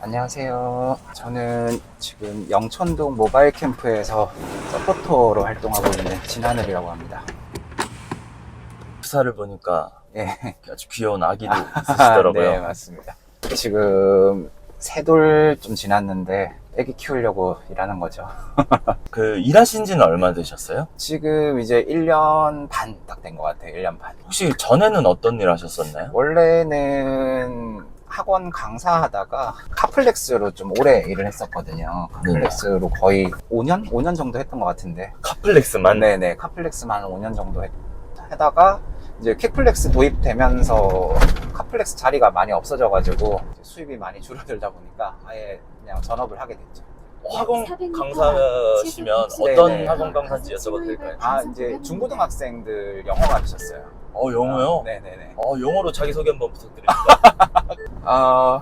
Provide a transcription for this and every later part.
안녕하세요. 저는 지금 영천동 모바일 캠프에서 서포터로 활동하고 있는 진하늘이라고 합니다. 프사를 보니까 예. 아주 귀여운 아기도 있으시더라고요. 네, 맞습니다. 지금 세돌 좀 지났는데 애기 키우려고 일하는 거죠. 그 일하신 지는 얼마 되셨어요? 지금 이제 1년 반 딱 된 것 같아요. 1년 반. 혹시 전에는 어떤 일 하셨었나요? 원래는 학원 강사하다가 카플렉스로 좀 오래 일을 했었거든요. 카플렉스로 거의 5년? 5년 정도 했던 것 같은데. 카플렉스만? 네네. 카플렉스만 한 5년 정도 했, 하다가 이제 킥플렉스 도입되면서 카플렉스 자리가 많이 없어져가지고 수입이 많이 줄어들다 보니까 아예 그냥 전업을 하게 됐죠. 학원 400m 강사시면 네, 어떤 네. 학원 강사인지 여쭤봐도 될까요? 아 이제 중고등학생들 영어 가르쳤어요. 어, 영어요? 아, 네네네. 어, 영어로 자기 소개 한번 부탁드립니다. 아나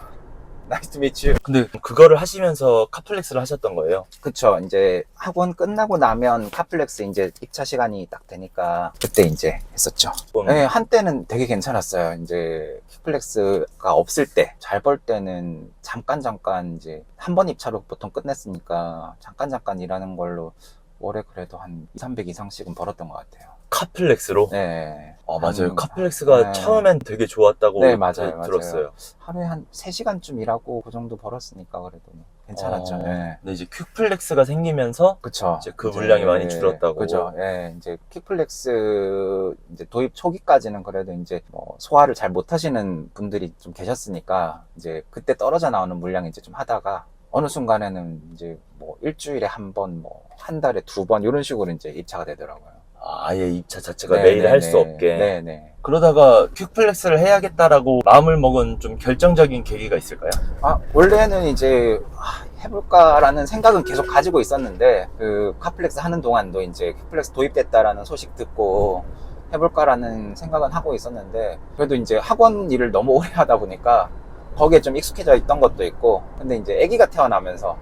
이스 미츠. 근데 그거를 하시면서 카플렉스를 하셨던 거예요? 그쵸. 이제 학원 끝나고 나면 카플렉스 이제 입차 시간이 딱 되니까 그때 이제 했었죠. 그럼 네, 한때는 되게 괜찮았어요. 이제 킥플렉스가 없을 때, 잘 벌 때는 잠깐 잠깐 이제 한 번 입차로 보통 끝냈으니까 잠깐 잠깐 일하는 걸로 월에 그래도 한 2, 300 이상씩은 벌었던 것 같아요. 카플렉스로? 네. 아, 맞아요. 한- 카플렉스가 네. 처음엔 되게 좋았다고 네, 맞아요, 들- 맞아요. 들었어요. 하루에 한 3시간쯤 일하고 그 정도 벌었으니까 그래도 뭐 괜찮았죠. 어, 네. 근데 이제 퀵플렉스가 생기면서 그쵸. 이제 그 물량이 많이 줄었다고. 그죠. 예, 이제 킥플렉스 이제 도입 초기까지는 그래도 이제 뭐 소화를 잘 못하시는 분들이 좀 계셨으니까 이제 그때 떨어져 나오는 물량 이제 좀 하다가 어느 순간에는 이제 뭐 일주일에 한 번, 뭐 한 달에 두 번 이런 식으로 이제 입차가 되더라고요. 아, 아예 입차 자체가 네, 매일 네, 할 수 네. 없게. 네, 네. 그러다가 퀵플렉스를 해야겠다라고 마음을 먹은 좀 결정적인 계기가 있을까요? 아, 원래는 이제 아, 해볼까라는 생각은 계속 가지고 있었는데 그 카플렉스 하는 동안도 이제 킥플렉스 도입됐다라는 소식 듣고 해볼까라는 생각은 하고 있었는데 그래도 이제 학원 일을 너무 오래 하다 보니까 거기에 좀 익숙해져 있던 것도 있고 근데 이제 아기가 태어나면서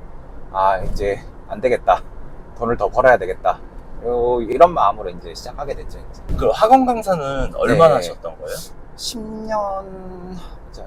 아 이제 안 되겠다 돈을 더 벌어야 되겠다 요, 이런 마음으로 이제 시작하게 됐죠 이제. 그 학원 강사는 얼마나 네. 하셨던 거예요? 10년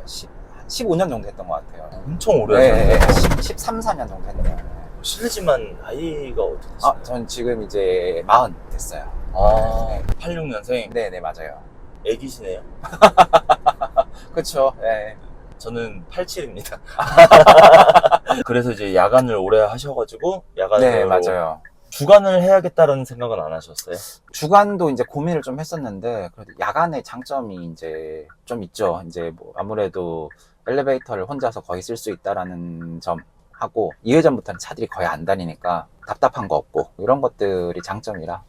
10, 15년 정도 했던 것 같아요 엄청 오래 네, 하셨네요. 13, 14년 정도 했네요. 실례지만 나이가 어떻게 되시나요? 아, 전 지금 이제 40 됐어요. 아, 86년생 네, 네, 맞아요. 애기시네요. 그쵸, 네. 저는 87입니다. 그래서 이제 야간을 오래 하셔가지고 야간으로 네, 맞아요. 주간을 해야겠다는 생각은 안 하셨어요? 주간도 이제 고민을 좀 했었는데, 그래도 야간의 장점이 이제 좀 있죠. 이제 뭐 아무래도 엘리베이터를 혼자서 거의 쓸 수 있다라는 점 하고, 2회전부터는 차들이 거의 안 다니니까 답답한 거 없고, 이런 것들이 장점이라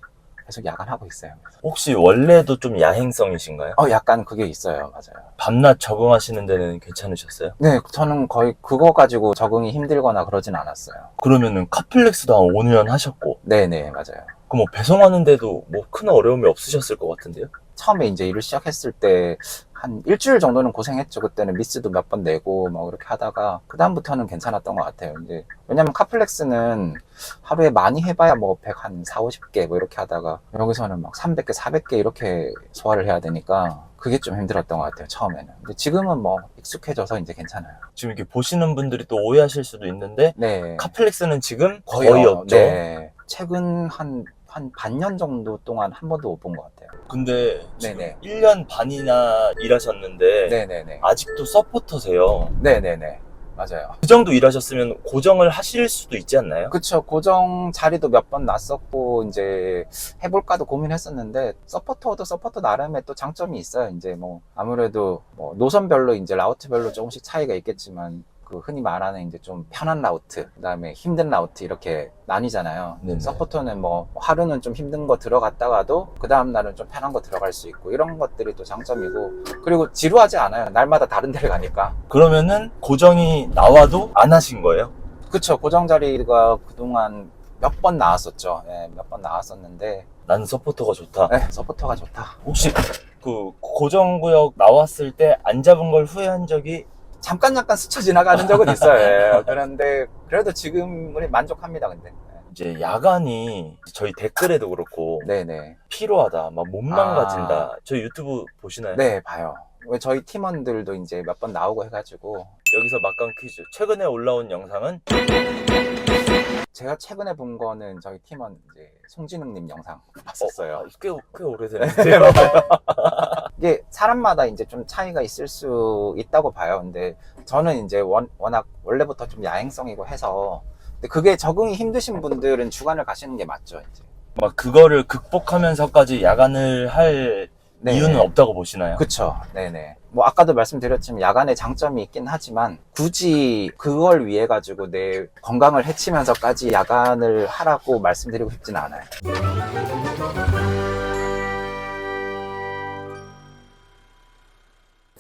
계속 야간하고 있어요. 혹시 원래도 좀 야행성이신가요? 어, 약간 그게 있어요. 맞아요. 밤낮 적응하시는 데는 괜찮으셨어요? 네, 저는 거의 그거 가지고 적응이 힘들거나 그러진 않았어요. 그러면은 카플렉스도 한 5년 하셨고 네네, 맞아요. 그럼 뭐 배송하는데도 뭐 큰 어려움이 없으셨을 것 같은데요? 처음에 이제 일을 시작했을 때 한 일주일 정도는 고생했죠. 그때는 미스도 몇 번 내고 막 그렇게 하다가 그 다음부터는 괜찮았던 것 같아요. 이제 왜냐면 카플렉스는 하루에 많이 해봐야 뭐 100, 한 4, 50개 뭐 이렇게 하다가 여기서는 막 300개, 400개 이렇게 소화를 해야 되니까 그게 좀 힘들었던 것 같아요. 처음에는. 근데 지금은 뭐 익숙해져서 이제 괜찮아요. 지금 이렇게 보시는 분들이 또 오해하실 수도 있는데 네. 카플렉스는 지금 거의, 거의 없죠. 네. 최근 한, 한 반년 정도 동안 한 번도 못 본 것 같아요. 근데 지금 네네. 1년 반이나 일하셨는데 네네네. 아직도 서포터세요. 네네네. 맞아요. 그 정도 일하셨으면 고정을 하실 수도 있지 않나요? 그쵸. 고정 자리도 몇 번 났었고, 이제 해볼까도 고민했었는데, 서포터도 서포터 나름의 또 장점이 있어요. 이제 뭐, 아무래도 뭐 노선별로 이제 라우트별로 조금씩 차이가 있겠지만, 그 흔히 말하는 이제 좀 편한 라우트, 그 다음에 힘든 라우트 이렇게 나뉘잖아요. 네네. 서포터는 뭐 하루는 좀 힘든 거 들어갔다가도 그 다음 날은 좀 편한 거 들어갈 수 있고, 이런 것들이 또 장점이고, 그리고 지루하지 않아요. 날마다 다른 데를 가니까. 그러면은 고정이 나와도 안 하신 거예요? 그쵸. 고정 자리가 그동안 몇 번 나왔었죠. 예, 몇번 나왔었는데, 나는 서포터가 좋다. 네, 서포터가 좋다. 혹시 그 고정구역 나왔을 때 안 잡은 걸 후회한 적이 잠깐 잠깐 스쳐 지나가는 적은 있어요. 그런데 그래도 지금은 만족합니다. 근데 이제 야간이 저희 댓글에도 그렇고 네네 피로하다, 막못 망가진다. 저희 유튜브 보시나요? 네 봐요. 왜 저희 팀원들도 이제 몇 번 나오고 해가지고 여기서 막강 퀴즈. 최근에 올라온 영상은 제가 최근에 본 거는 저희 팀원 이제 송진웅님 영상 어, 봤었어요. 아, 꽤, 꽤 오래됐는데요. 이게 사람마다 이제 좀 차이가 있을 수 있다고 봐요. 근데 저는 이제 원, 워낙 원래부터 좀 야행성이고 해서 근데 그게 적응이 힘드신 분들은 주간을 가시는 게 맞죠. 이제. 막 그거를 극복하면서까지 야간을 할 네. 이유는 없다고 보시나요? 그쵸. 네네. 뭐 아까도 말씀드렸지만 야간에 장점이 있긴 하지만 굳이 그걸 위해 가지고 내 건강을 해치면서까지 야간을 하라고 말씀드리고 싶진 않아요.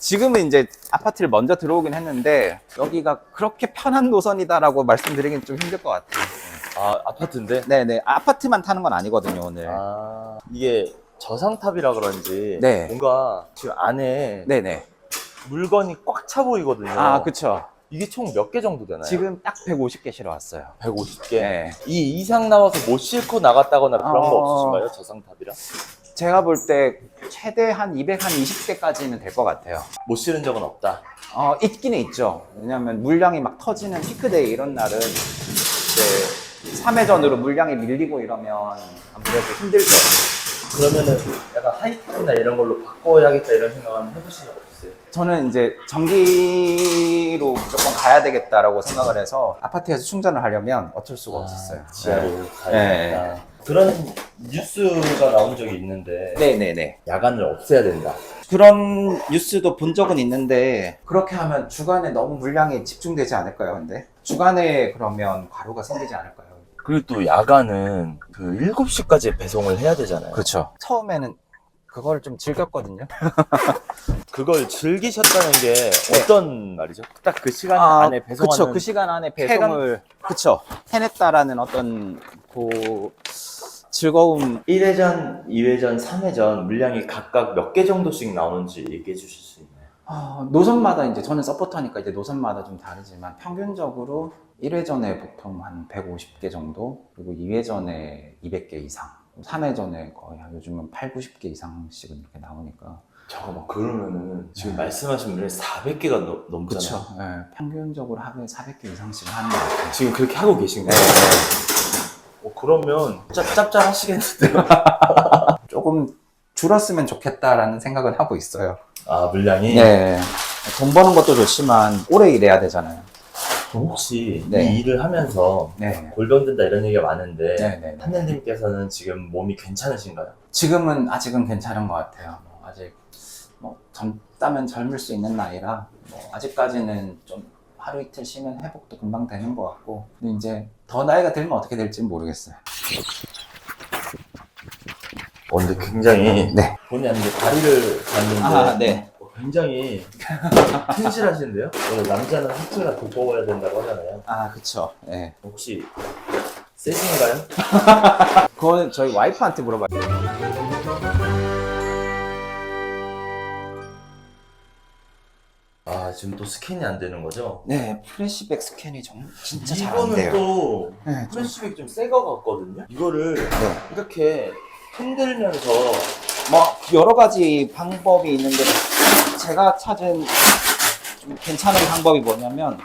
지금은 이제 아파트를 먼저 들어오긴 했는데 여기가 그렇게 편한 노선이다라고 말씀드리긴 좀 힘들 것 같아요. 아, 아파트인데? 네네. 아파트만 타는 건 아니거든요, 오늘. 아, 이게 저상탑이라 그런지 네. 뭔가 지금 안에 네네. 물건이 꽉 차 보이거든요. 아, 그쵸. 이게 총 몇 개 정도 되나요? 지금 딱 150개 실어 왔어요. 150개. 네. 이 이상 나와서 못 싣고 나갔다거나 그런 거 어. 없으신가요? 저상탑이라? 제가 볼 때 최대 한 200, 한 20대까지는 될 것 같아요. 못 실은 적은 없다. 어, 있기는 있죠. 왜냐면 물량이 막 터지는 피크데이 이런 날은 이제 3회전으로 물량이 밀리고 이러면 아무래도 힘들죠. 그러면은 약간 하이템이나 이런 걸로 바꿔야겠다 이런 생각은 해보신 적 없으세요? 저는 이제 전기로 무조건 가야 되겠다라고 생각을 해서 아파트에서 충전을 하려면 어쩔 수가 없었어요. 아, 지하로 네. 가야겠다. 그런 뉴스가 나온 적이 있는데 네네네. 야간을 없애야 된다. 그런 뉴스도 본 적은 있는데 그렇게 하면 주간에 너무 물량이 집중되지 않을까요? 근데 주간에 그러면 과로가 생기지 않을까요? 그리고 또 야간은 그 7시까지 배송을 해야 되잖아요. 그렇죠. 처음에는 그걸 좀 즐겼거든요. 그걸 즐기셨다는 게 어떤 말이죠? 딱 그 시간 안에 배송하는 그쵸. 그 시간 안에 배송을 그쵸. 해냈다라는 어떤 그 즐거움 1회전, 2회전, 3회전 물량이 각각 몇 개 정도씩 나오는지 얘기해 주실 수 있나요? 아, 노선마다 이제 저는 서포터니까 이제 노선마다 좀 다르지만 평균적으로 1회전에 보통 한 150개 정도 그리고 2회전에 200개 이상 3회전에 거의 한 요즘은 8, 90개 이상씩은 이렇게 나오니까 잠깐만 그러면은 지금 말씀하신 분이 400개가 넘, 넘잖아요. 예, 평균적으로 하루에 400개 이상씩 하는 것 같아요. 지금 그렇게 하고 계신 네. 거예요? 어, 그러면 짭, 짭짤하시겠는데요? 조금 줄었으면 좋겠다라는 생각은 하고 있어요. 아 물량이? 네. 돈 버는 것도 좋지만 오래 일해야 되잖아요. 그럼 혹시 네. 이 일을 하면서 네. 골병 든다 이런 얘기가 많은데 네, 네. 한현님께서는 지금 몸이 괜찮으신가요? 지금은 아직은 괜찮은 것 같아요. 뭐 아직 뭐 젊다면 젊을 수 있는 나이라 뭐 아직까지는 좀 하루 이틀 쉬면 회복도 금방 되는 것 같고 근데 이제 더 나이가 들면 어떻게 될지는 모르겠어요. 어, 근데 굉장히 네. 본의 아니게 다리를 봤는데 아, 네. 어, 굉장히 튼실하신데요? 원래 남자는 하체가 두꺼워야 된다고 하잖아요. 아 그쵸. 네. 혹시 세신가요? 그거는 저희 와이프한테 물어봐요. 지금 또 스캔이 안 되는 거죠? 네, 프레시백 스캔이 정, 진짜 잘 안 이거는 돼요. 또 네, 좀- 프레시백이 좀 새 거 같거든요? 이거를 네. 이렇게 흔들면서 뭐 여러 가지 방법이 있는데 제가 찾은 좀 괜찮은 방법이 뭐냐면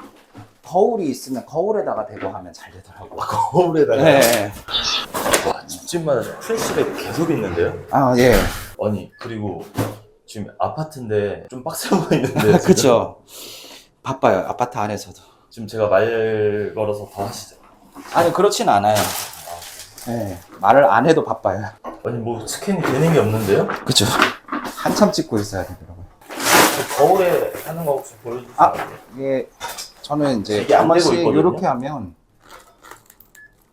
거울이 있으면 거울에다가 대고 하면 잘 되더라고요. 거울에다가 네. 와 집집마다 프레시백 계속 있는데요? 아 예. 아니 그리고 지금 아파트인데 좀 빡세 보이는데 지금? 그쵸. 바빠요. 아파트 안에서도. 지금 제가 말 걸어서 더 하시죠 아니 그렇진 않아요. 네. 말을 안 해도 바빠요. 아니 뭐 스캔이 되는 게 없는데요? 그쵸. 한참 찍고 있어야 되더라고요. 저 거울에 하는 거 혹시 보여주세요 아 이게 저는 이제 이게 안한 번씩 되고 있거든요. 이렇게 하면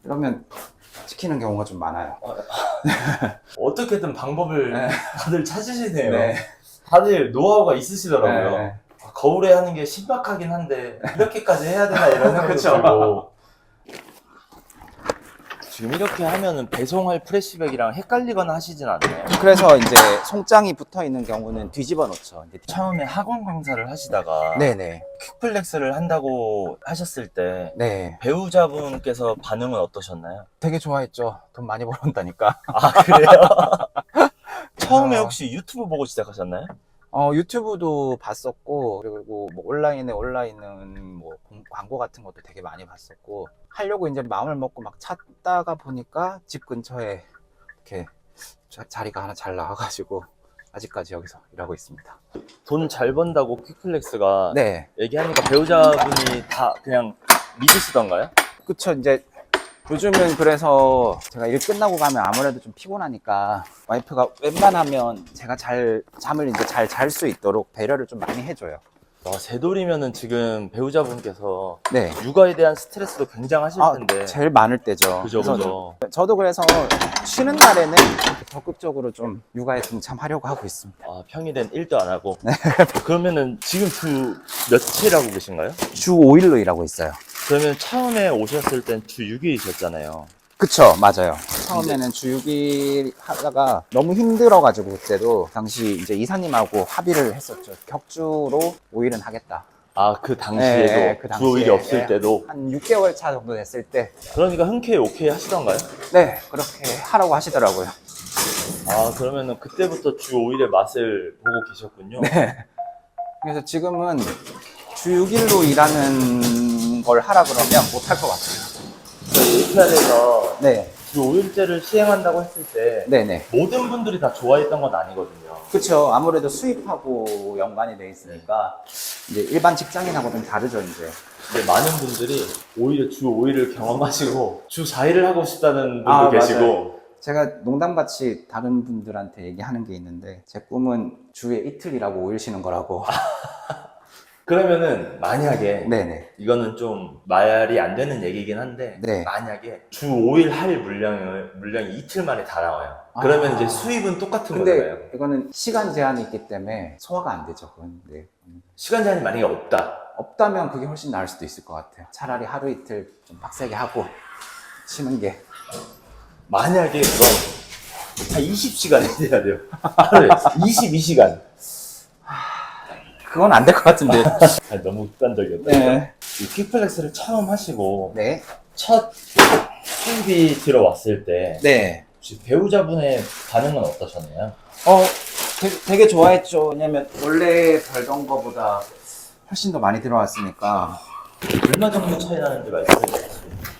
이러면 찍히는 경우가 좀 많아요. 어떻게든 방법을 네. 다들 찾으시네요 네. 다들 노하우가 있으시더라고요 네. 아, 거울에 하는 게 신박하긴 한데 이렇게까지 해야 되나 이런 생각도. 들고 지금 이렇게 하면은 배송할 프레시백이랑 헷갈리거나 하시진 않나요? 그래서 이제 송장이 붙어 있는 경우는 뒤집어 놓죠. 이제 처음에 학원 강사를 하시다가 네네. 퀵플렉스를 한다고 하셨을 때 네. 배우자분께서 반응은 어떠셨나요? 되게 좋아했죠. 돈 많이 벌었다니까. 아 그래요? 처음에 아. 혹시 유튜브 보고 시작하셨나요? 어, 유튜브도 봤었고, 그리고 뭐 온라인에 올라있는 뭐 공- 광고 같은 것도 되게 많이 봤었고, 하려고 이제 마음을 먹고 막 찾다가 보니까 집 근처에 이렇게 자- 자리가 하나 잘 나와가지고, 아직까지 여기서 일하고 있습니다. 돈 잘 번다고 퀵플렉스가 네. 얘기하니까 배우자분이 다 그냥 믿으시던가요? 그쵸, 이제 요즘은 그래서 제가 일 끝나고 가면 아무래도 좀 피곤하니까 와이프가 웬만하면 제가 잘, 잠을 이제 잘 잘 수 있도록 배려를 좀 많이 해줘요. 와, 새돌이면은 지금 배우자분께서 네. 육아에 대한 스트레스도 굉장하실 아, 텐데. 제일 많을 때죠. 그죠, 그래서 그죠. 저도 그래서 쉬는 날에는 적극적으로 좀 육아에 동참하려고 하고 있습니다. 아, 평일엔 일도 안 하고. 네. 그러면은 지금 주 며칠 하고 계신가요? 주 5일로 일하고 있어요. 그러면 처음에 오셨을 땐 주 6일이셨잖아요. 그쵸, 맞아요. 처음에는 주 6일 하다가 너무 힘들어가지고 그때도 당시 이제 이사님하고 합의를 했었죠. 격주로 5일은 하겠다. 아, 그 당시에도 네, 그주 5일이 당시에. 없을 예. 때도. 한 6개월 차 정도 됐을 때, 그러니까 흔쾌히 오케이 하시던가요? 네, 그렇게 하라고 하시더라고요. 아, 그러면은 그때부터 주 5일의 맛을 보고 계셨군요. 네. 그래서 지금은 주 6일로 일하는 걸 하라 그러면 못 할 것 같아요. 저희 에이피알에서 네, 주 5일제를 시행한다고 했을 때 네네. 모든 분들이 다 좋아했던 건 아니거든요. 그렇죠. 아무래도 수입하고 연관이 돼 있으니까 이제 일반 직장인하고 좀 다르죠, 이제. 근데 많은 분들이 오히려 주 5일을 경험하시고 주 4일을 하고 싶다는 분도 아, 계시고. 제가 농담같이 다른 분들한테 얘기하는 게 있는데 제 꿈은 주에 이틀 일하고 5일 쉬는 거라고. 그러면은 만약에 네네. 이거는 좀 말이 안 되는 얘기긴 한데 네. 만약에 주 5일 할 물량을 물량이 이틀 만에 다 나와요. 그러면 아. 이제 수입은 똑같은 거잖아요. 근데 이거는 시간 제한이 있기 때문에 소화가 안 되죠, 그건. 네. 시간 제한이 만약에 없다. 없다면 그게 훨씬 나을 수도 있을 것 같아요. 차라리 하루 이틀 좀 빡세게 하고 쉬는 게. 만약에 그건 한 20시간이 돼야 돼요. 하루에 22시간. 그건 안 될 것 같은데. 아, 너무 극단적이었다. 네. 이 퀵플렉스를 처음 하시고 네. 첫 수입이 들어왔을 때 네. 혹시 배우자분의 반응은 어떠셨나요? 어, 되게, 되게 좋아했죠. 왜냐면 원래 벌던 거보다 훨씬 더 많이 들어왔으니까 얼마 정도 차이 나는지 말씀해 주세요.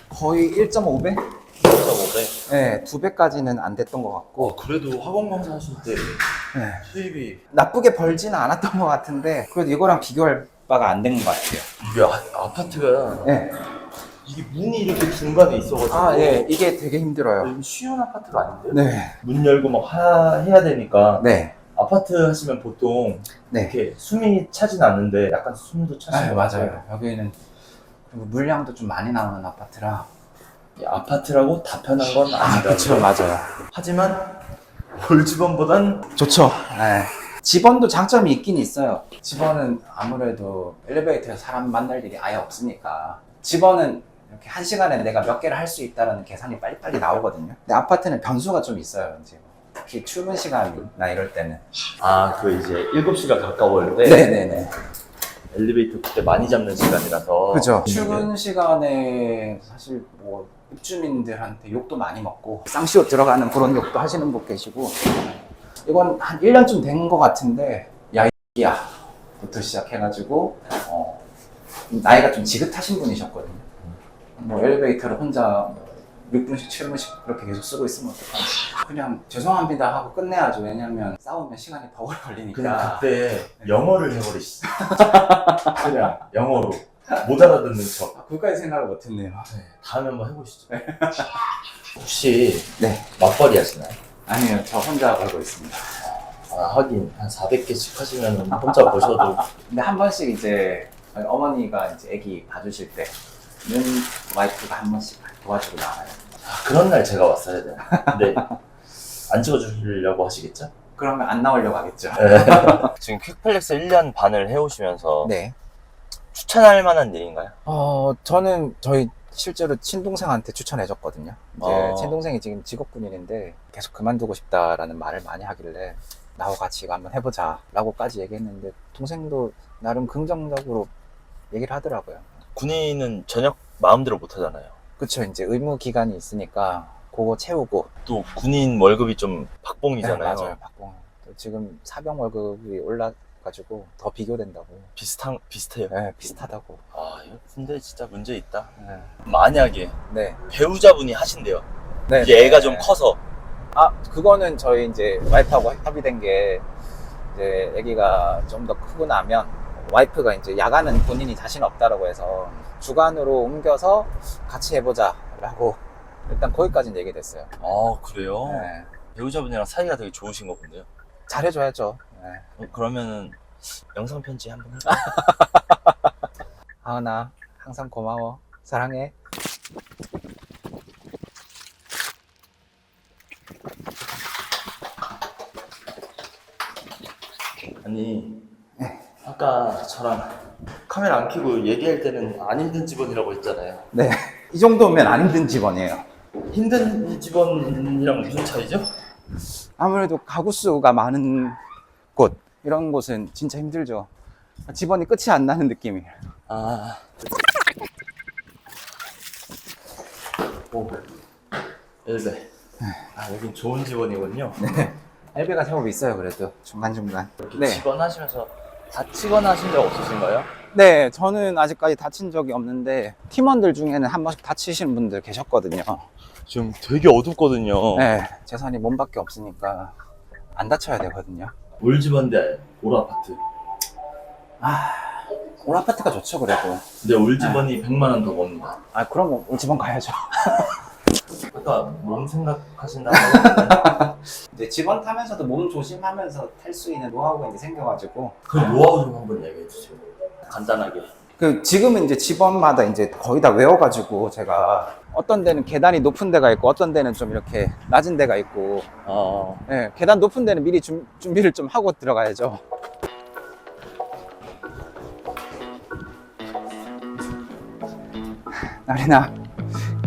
거의 1.5배? 1.5배. 네, 두 배까지는 안 됐던 것 같고 어, 그래도 학원 강사 하실 때 네. 수입이 나쁘게 벌지는 않았던 것 같은데 그래도 이거랑 비교할 바가 안 된 것 같아요. 이게 아, 아파트가 네. 이게 문이 이렇게 중간에 있어가지고 아, 예, 이게 되게 힘들어요. 이거 쉬운 아파트가 아닌데요? 네. 문 열고 막 하, 해야 되니까 네. 아파트 하시면 보통 네. 이렇게 숨이 차진 않는데 약간 숨도 차시는 아, 것 같아요. 맞아요. 여기는 그리고 물량도 좀 많이 나오는 아파트라. 이 아파트라고 다 편한 건 아니다. 그렇죠, 맞아요. 하지만 올 집원보단 좋죠. 네. 집원도 장점이 있긴 있어요. 집원은 아무래도 엘리베이터에서 사람 만날 일이 아예 없으니까. 집원은 이렇게 한 시간에 내가 몇 개를 할 수 있다는 계산이 빨리빨리 나오거든요. 근데 아파트는 변수가 좀 있어요. 이제 특히 출근 시간이나 이럴 때는. 아 그 이제 7시가 가까울 때 네네네. 엘리베이터 그때 많이 잡는 시간이라서 그죠. 출근 시간에 사실 뭐 입주민들한테 욕도 많이 먹고 쌍시옷 들어가는 그런 욕도 하시는 분 계시고 이건 한 1년쯤 된 것 같은데 야이야 부터 시작해가지고 어, 나이가 좀 지긋하신 분이셨거든요. 뭐 엘리베이터를 혼자 6분씩 7분씩 그렇게 계속 쓰고 있으면 어떡하지? 그냥 죄송합니다 하고 끝내야죠. 왜냐면 싸우면 시간이 더 오래 그냥 걸리니까. 그때 영어를 해버리시죠 그냥 영어로 못 알아듣는 척 아, 그까지 생각을 못했네요. 다음에 한번 해보시죠 혹시 네. 맞벌이 하시나요? 아니요, 저 혼자 걸고 있습니다. 아, 하긴 한 400개씩 하시면 혼자 보셔도 근데 한 번씩 이제 저희 어머니가 이제 아기 봐주실 때는 와이프가 한 번씩 도와주고 나와요. 아, 그런 날 제가 왔어야 돼요 근데 안 찍어주려고 하시겠죠? 그러면 안 나오려고 하겠죠. 지금 퀵플렉스 1년 반을 해오시면서 네. 추천할 만한 일인가요? 어, 저는 저희 실제로 친동생한테 추천해줬거든요. 이제 어. 친동생이 지금 직업군인인데 계속 그만두고 싶다라는 말을 많이 하길래 나하고 같이 이거 한번 해보자라고까지 얘기했는데 동생도 나름 긍정적으로 얘기를 하더라고요. 군인은 전역 마음대로 못 하잖아요. 그쵸 이제 의무 기간이 있으니까 그거 채우고 또 군인 월급이 좀 박봉이잖아요. 네, 맞아요 박봉 또 지금 사병 월급이 올라가지고 더 비교된다고 비슷한 비슷해요. 네, 비슷하다고 아, 이거 군대 진짜 문제 있다. 네. 만약에 네. 배우자분이 하신대요. 네, 이제 애가 네. 좀 커서 아 그거는 저희 이제 와이프하고 협의된 게 이제 아기가 좀 더 크고 나면 와이프가 이제 야간은 본인이 자신 없다라고 해서 주간으로 옮겨서 같이 해보자라고 일단 거기까지는 얘기됐어요. 아 그래요? 네. 배우자분이랑 사이가 되게 좋으신 거 본데요. 잘해줘야죠. 네. 어, 그러면은 영상 편지 한번 할까요? 하은아 항상 고마워 사랑해. 아니 아까 저랑 카메라 안 켜고 얘기할 때는 안 힘든 직원이라고 했잖아요. 네. 이 정도면 안 힘든 직원이에요. 힘든 직원이랑 무슨 차이죠? 아무래도 가구 수가 많은 곳 이런 곳은 진짜 힘들죠. 집원이 끝이 안 나는 느낌이에요. 아. 오. 엘베. 아, 여긴 좋은 직원이군요. 엘베가 제법 있어요, 그래도 중간중간. 이렇게 네. 직원 하시면서 다치거나 하신 적 없으신가요? 네, 저는 아직까지 다친 적이 없는데 팀원들 중에는 한 번씩 다치시는 분들 계셨거든요. 지금 되게 어둡거든요. 네, 재산이 몸밖에 없으니까 안 다쳐야 되거든요. 올집원대 올 아파트. 올 아파트가 좋죠, 그래도. 근데 올집원이 100만 원더 봅니다. 아, 그럼 올 집원 가야죠. 아까 몸 생각하신다고 하는데 이제 집원 타면서도 몸 조심하면서 탈 수 있는 노하우가 이제 생겨가지고 그 노하우 좀 한번 얘기해 주세요. 간단하게. 그 지금은 이제 집원마다 이제 거의 다 외워가지고 제가 어떤 데는 계단이 높은 데가 있고 어떤 데는 좀 이렇게 낮은 데가 있고 아, 예, 계단 높은 데는 미리 준, 준비를 좀 하고 들어가야죠. 나린아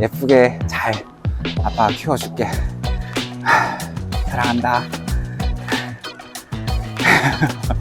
예쁘게 잘 아빠가 키워줄게. 하, 사랑한다.